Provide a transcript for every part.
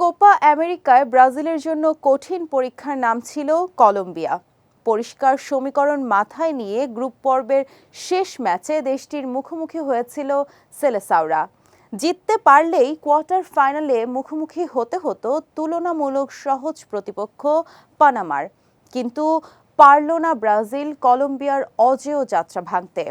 Copa আমেরিকায় ব্রাজিলের জন্য কঠিন পরীক্ষার নাম ছিল কলম্বিয়া। পরিষ্কার সমীকরণ মাথায় নিয়ে গ্রুপ পর্বের শেষ ম্যাচে দেশটির মুখোমুখি হয়েছিল সেলেসাওরা জিততে পারলেই কোয়ার্টার ফাইনালে মুখোমুখি হতে হতো তুলনামূলক সহজ প্রতিপক্ষ পানামার। কিন্তু পারল না ব্রাজিল কলম্বিয়ার অজেয় যাত্রা ভাঙতে।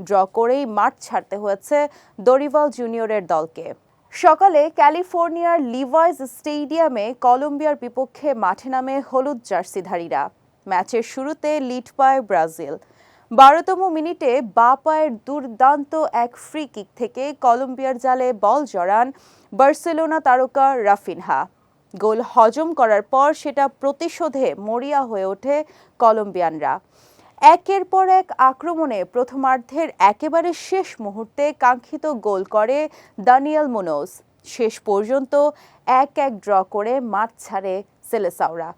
ড্র করেই মাঠ ছাড়তে হয়েছে দরিভাল জুনিয়রের দলকে। সকালে ক্যালিফোর্নিয়ার লিভাইস স্টেডিয়ামে কলম্বিয়ার বিপক্ষে মাঠে নামে হলুদ জার্সিধারীরা। ম্যাচের শুরুতে লিড পায় ব্রাজিল। বারোতম মিনিটে বা পায়ের দুর্দান্ত এক ফ্রি কিক থেকে কলম্বিয়ার জালে বল জড়ান বার্সেলোনা তারকা রাফিনহা। গোল হজম করার পর সেটা প্রতিশোধে মরিয়া হয়ে ওঠে কলম্বিয়ানরা। একের পর এক আক্রমণে প্রথমার্ধের একেবারে শেষ মুহূর্তে কাঙ্ক্ষিত গোল করে দানিয়েল মুনোজ। শেষ পর্যন্ত এক এক ড্র করে মাঠ ছাড়ে সেলেসাওরা।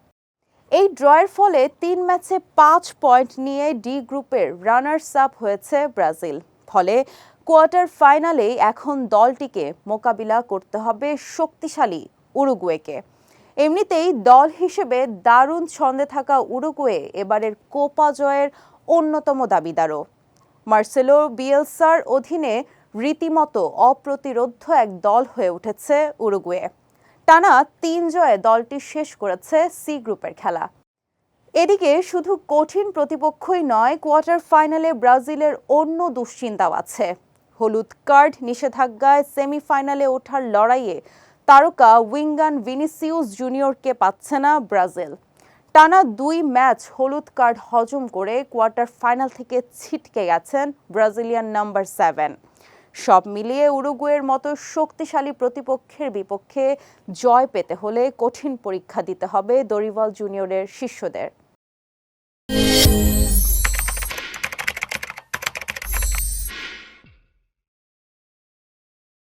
এই ড্রয়ের ফলে তিন ম্যাচে পাঁচ পয়েন্ট নিয়ে ডি গ্রুপের রানার্স আপ হয়েছে ব্রাজিল। ফলে কোয়ার্টার ফাইনালে এখন দলটিকে মোকাবিলা করতে হবে শক্তিশালী উরুগুয়েকে। এমনিতেই দল হিসেবে দারুণ ছন্দে থাকা উরুগুয়ে এবারের কোপা জয়ের অন্যতম দাবিদারও। মার্সেলো বিয়েলসার অধীনে রীতিমতো অপ্রতিরোধ্য এক দল হয়ে উঠেছে উরুগুয়ে। টানা তিন জয়ে দলটি শেষ করেছে সি গ্রুপের খেলা। এদিকে শুধু কঠিন প্রতিপক্ষই নয়, কোয়ার্টার ফাইনালে ব্রাজিলের অন্য দুশ্চিন্তাও আছে। হলুদ কার্ড নিষেধাজ্ঞায় সেমিফাইনালে ওঠার লড়াইয়ে তারকা উইঙ্গান ভিনিসিউস জুনিয়রকে পাচ্ছে না ব্রাজিল। টানা দুই ম্যাচ হলুদ কার্ড হজম করে কোয়ার্টার ফাইনাল থেকে ছিটকে গেছেন ব্রাজিলিয়ান নাম্বার সেভেন। সব মিলিয়ে উরুগুয়ের মতো শক্তিশালী প্রতিপক্ষের বিপক্ষে জয় পেতে হলে কঠিন পরীক্ষা দিতে হবে দরিভাল জুনিয়রের শিষ্যদের।